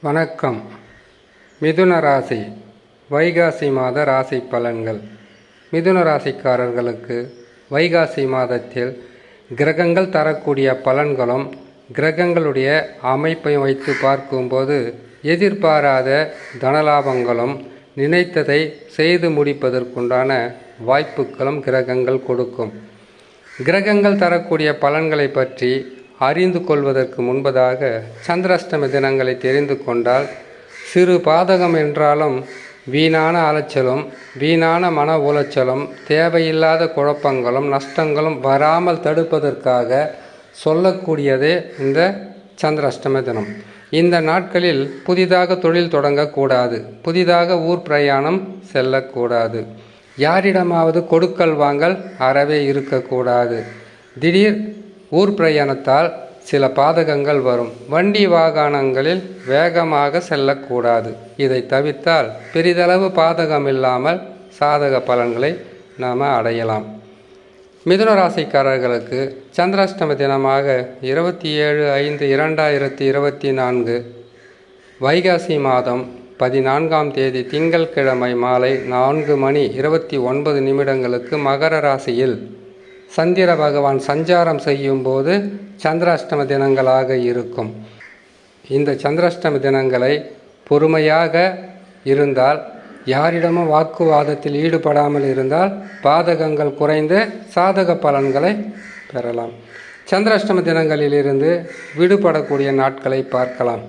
வணக்கம். மிதுன ராசி. வைகாசி மாத ராசி பலன்கள். மிதுன ராசிக்காரர்களுக்கு வைகாசி மாதத்தில் கிரகங்கள் தரக்கூடிய பலன்களும் கிரகங்களுடைய அமைப்பை வைத்து பார்க்கும்போது எதிர்பாராத தனலாபங்களும் நினைத்ததை செய்து முடிப்பதற்குண்டான வாய்ப்புகளும் கிரகங்கள் கொடுக்கும். கிரகங்கள் தரக்கூடிய பலன்களை பற்றி அறிந்து கொள்வதற்கு முன்பதாக சந்திராஷ்டம தினங்களை தெரிந்து கொண்டால் சிறு பாதகம் என்றாலும் வீணான அலைச்சலும் வீணான மன உளைச்சலும் தேவையில்லாத குழப்பங்களும் நஷ்டங்களும் வராமல் தடுப்பதற்காக சொல்லக்கூடியதே இந்த சந்திராஷ்டம தினம். இந்த நாட்களில் புதிதாக தொழில் தொடங்கக்கூடாது. புதிதாக ஊர் பிரயாணம் செல்லக்கூடாது. யாரிடமாவது கொடுக்கல் வாங்கல் அறவே இருக்கக்கூடாது. திடீர் ஊர் பிரயாணத்தால் சில பாதகங்கள் வரும். வண்டி வாகனங்களில் வேகமாக செல்லக்கூடாது. இதை தவிர்த்தால் பெரிதளவு பாதகம் இல்லாமல் சாதக பலன்களை நாம் அடையலாம். மிதுன ராசிக்காரர்களுக்கு சந்திராஷ்டம தினமாக இருபத்தி ஏழு ஐந்து இரண்டாயிரத்தி இருபத்தி நான்கு வைகாசி மாதம் பதினான்காம் தேதி திங்கள்கிழமை மாலை நான்கு மணி இருபத்தி ஒன்பது நிமிடங்களுக்கு மகர ராசியில் சந்திர பகவான் சஞ்சாரம் செய்யும்போது சந்திராஷ்டம தினங்களாக இருக்கும். இந்த சந்திராஷ்டம தினங்களை பொறுமையாக இருந்தால் யாரிடமும் வாக்குவாதத்தில் ஈடுபடாமல் இருந்தால் பாதகங்கள் குறைந்து சாதக பலன்களை பெறலாம். சந்திராஷ்டம தினங்களிலிருந்து விடுபடக்கூடிய நாட்களை பார்க்கலாம்.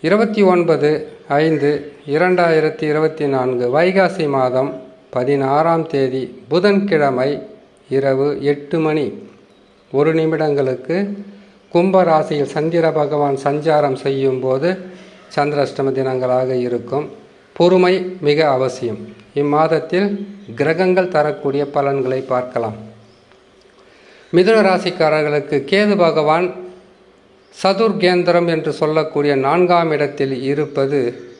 இருபத்தி ஒன்பது ஐந்து இரண்டாயிரத்தி இருபத்தி நான்கு வைகாசி மாதம் பதினாறாம் தேதி புதன்கிழமை இரவு எட்டு மணி. ஒரு நிமிடங்களுக்கு கும்ப ராசியில் சந்திர பகவான் சஞ்சாரம் செய்யும்போது சந்திராஷ்டம தினங்களாக இருக்கும். பொறுமை மிக அவசியம். இம்மாதத்தில் கிரகங்கள் தரக்கூடிய பலன்களை பார்க்கலாம். மிதுன ராசிக்காரர்களுக்கு கேது பகவான் சதுர்கேந்திரம் என்று சொல்லக்கூடிய நான்காம் இடத்தில் இருப்பது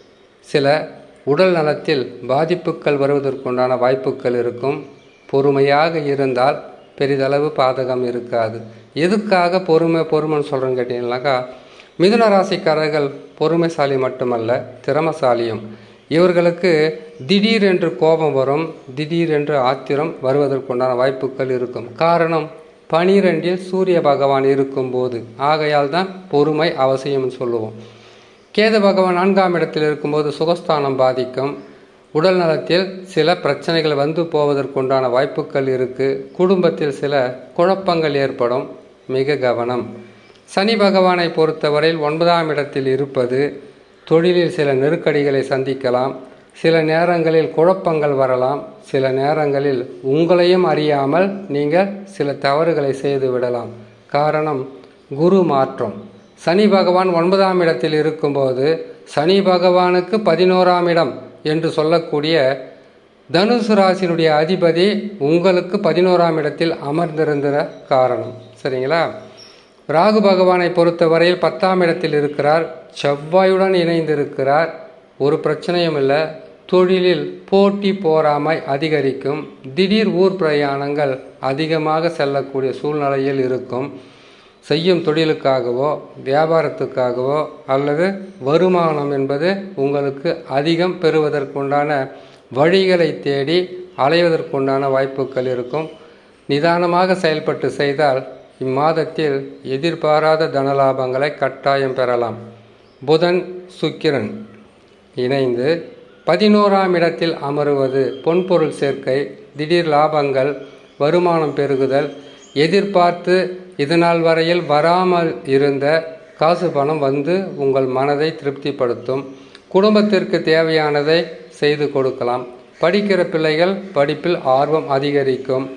சில உடல் நலத்தில் பாதிப்புகள் வருவதற்குண்டான வாய்ப்புகள் இருக்கும். பொறுமையாக இருந்தால் பெரிதளவு பாதகம் இருக்காது. எதுக்காக பொறுமை பொறுமைன்னு சொல்கிறேன்னு கேட்டீங்கன்னாக்கா மிதுன ராசிக்காரர்கள் பொறுமைசாலி மட்டுமல்ல திறமசாலியும். இவர்களுக்கு திடீரென்று கோபம் வரும் திடீரென்று ஆத்திரம் வருவதற்குண்டான வாய்ப்புகள் இருக்கும். காரணம் பனிரெண்டில் சூரிய பகவான் இருக்கும்போது. ஆகையால் தான் பொறுமை அவசியம்னு சொல்லுவோம். கேது பகவான் நான்காம் இடத்தில் இருக்கும்போது சுகஸ்தானம் பாதிக்கும். உடல் நலத்தில் சில பிரச்சனைகள் வந்து போவதற்குண்டான வாய்ப்புகள் இருக்குது குடும்பத்தில் சில குழப்பங்கள் ஏற்படும். மிக கவனம். சனி பகவானை பொறுத்தவரையில் ஒன்பதாம் இடத்தில் இருப்பது. தொழிலில் சில நெருக்கடிகளை சந்திக்கலாம். சில நேரங்களில் குழப்பங்கள் வரலாம். சில நேரங்களில் உங்களையும் அறியாமல் நீங்கள் சில தவறுகளை செய்து விடலாம். காரணம் குரு மாற்றம். சனி பகவான் ஒன்பதாம் இடத்தில் இருக்கும்போது சனி பகவானுக்கு பதினோராம் இடம். என்று சொல்லக்கூடிய தனுசு ராசியினுடைய அதிபதி உங்களுக்கு பதினோராம் இடத்தில் அமர்ந்திருந்த காரணம். சரிங்களா? ராகு பகவானை பொறுத்தவரையில் பத்தாம் இடத்தில் இருக்கிறார். செவ்வாயுடன் இணைந்திருக்கிறார். ஒரு பிரச்சனையும் இல்லை. தொழிலில் போட்டி போராமை அதிகரிக்கும். திடீர் ஊர் பிரயாணங்கள் அதிகமாக செல்லக்கூடிய சூழ்நிலையில் இருக்கும். செய்யும் தொழிலுக்காகவோ வியாபாரத்துக்காகவோ அல்லது வருமானம் என்பது உங்களுக்கு அதிகம் பெறுவதற்குண்டான வழிகளை தேடி அலைவதற்குண்டான வாய்ப்புகள் இருக்கும். நிதானமாக செயல்பட்டு செய்தால் இம்மாதத்தில் எதிர்பாராத தனலாபங்களை கட்டாயம் பெறலாம். புதன் சுக்கிரன் இணைந்து பதினோராம் இடத்தில் அமருவது பொன்பொருள் சேர்க்கை திடீர் லாபங்கள் வருமானம் பெருகுதல் எதிர்பார்த்து இதுநாள் வரையில் வராமல் இருந்த காசு பணம் வந்து உங்கள் மனதை திருப்திப்படுத்தும். குடும்பத்திற்கு தேவையானதை செய்து கொடுக்கலாம். படிக்கிற பிள்ளைகள் படிப்பில் ஆர்வம் அதிகரிக்கும்.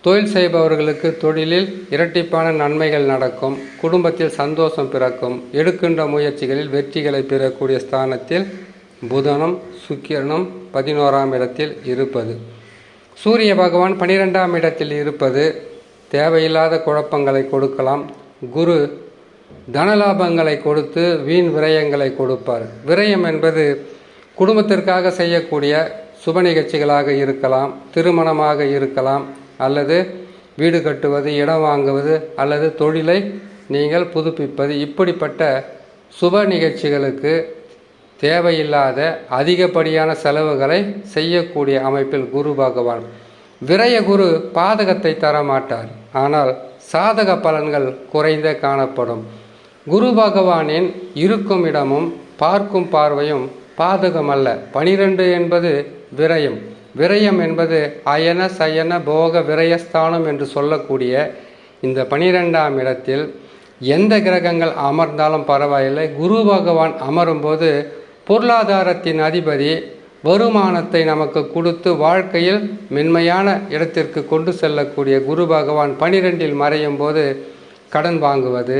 தொழில் செய்பவர்களுக்கு தொழிலில் இரட்டிப்பான நன்மைகள் நடக்கும். குடும்பத்தில் சந்தோஷம் பிறக்கும். எடுக்கின்ற முயற்சிகளில் வெற்றிகளை பெறக்கூடிய ஸ்தானத்தில் புதனும் சுக்கிரனும் பதினோராம் இடத்தில் இருப்பது. சூரிய பகவான் பனிரெண்டாம் இடத்தில் இருப்பது. தேவையில்லாத குழப்பங்களை கொடுக்கலாம். குரு தனலாபங்களை கொடுத்து வீண் விரயங்களை கொடுப்பார். விரயம் என்பது குடும்பத்திற்காக செய்யக்கூடிய சுப நிகழ்ச்சிகளாக இருக்கலாம் திருமணமாக இருக்கலாம் அல்லது வீடு கட்டுவது இடம் வாங்குவது அல்லது தொழிலை நீங்கள் புதுப்பிப்பது. இப்படிப்பட்ட சுப நிகழ்ச்சிகளுக்கு தேவையில்லாத அதிகப்படியான செலவுகளை செய்யக்கூடிய அமைப்பில் குரு பகவான். விரய குரு பாதகத்தை தர மாட்டார் ஆனால் சாதக பலன்கள் குறைந்தே காணப்படும். குரு பகவானின் இருக்கும் இடமும் பார்க்கும் பார்வையும் பாதகம் அல்ல பனிரெண்டு என்பது விரயம். விரயம் என்பது அயன சயன போக விரயஸ்தானம் என்று சொல்லக்கூடிய இந்த பனிரெண்டாம் இடத்தில் எந்த கிரகங்கள் அமர்ந்தாலும் பரவாயில்லை. குரு பகவான் அமரும்போது பொருளாதாரத்தின் அதிபதி வருமானத்தை நமக்கு கொடுத்து வாழ்க்கையில் மென்மையான இடத்திற்கு கொண்டு செல்லக்கூடிய குரு பகவான் பனிரெண்டில் மறையும் போது கடன் வாங்குவது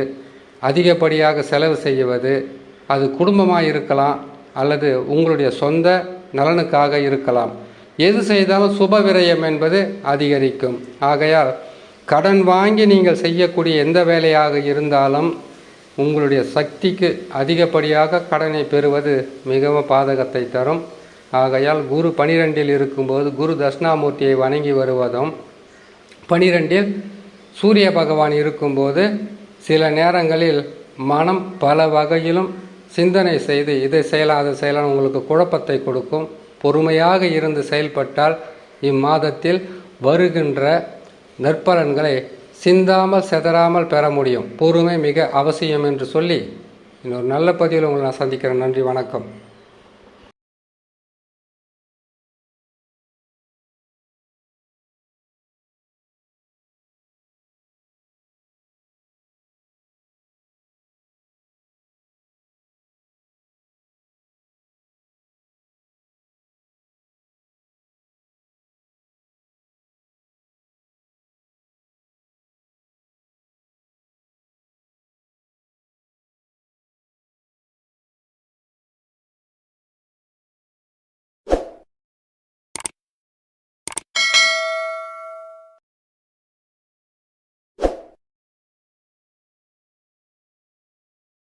அதிகப்படியாக செலவு செய்வது அது குடும்பமாக இருக்கலாம் அல்லது உங்களுடைய சொந்த நலனுக்காக இருக்கலாம். எது செய்தாலும் சுப விரயம் என்பது அதிகரிக்கும். ஆகையால் கடன் வாங்கி நீங்கள் செய்யக்கூடிய எந்த வேலையாக இருந்தாலும் உங்களுடைய சக்திக்கு அதிகப்படியாக கடனை பெறுவது மிகவும் பாதகத்தை தரும். ஆகையால் குரு பனிரெண்டில் இருக்கும்போது குரு தட்சிணாமூர்த்தியை வணங்கி வருவதும் பனிரெண்டில் சூரிய பகவான் இருக்கும்போது சில நேரங்களில் மனம் பல வகையிலும் சிந்தனை செய்து இதை செய்யலாம் அதை செய்யலாம் உங்களுக்கு குழப்பத்தை கொடுக்கும். பொறுமையாக இருந்து செயல்பட்டால் இம்மாதத்தில் வருகின்ற நற்பலன்களை சிந்தாமல் செதறாமல் பெற முடியும். பொறுமை மிக அவசியம் என்று சொல்லி இன்னொரு நல்ல பதிவில் உங்களை நான் சந்திக்கிறேன். நன்றி வணக்கம்.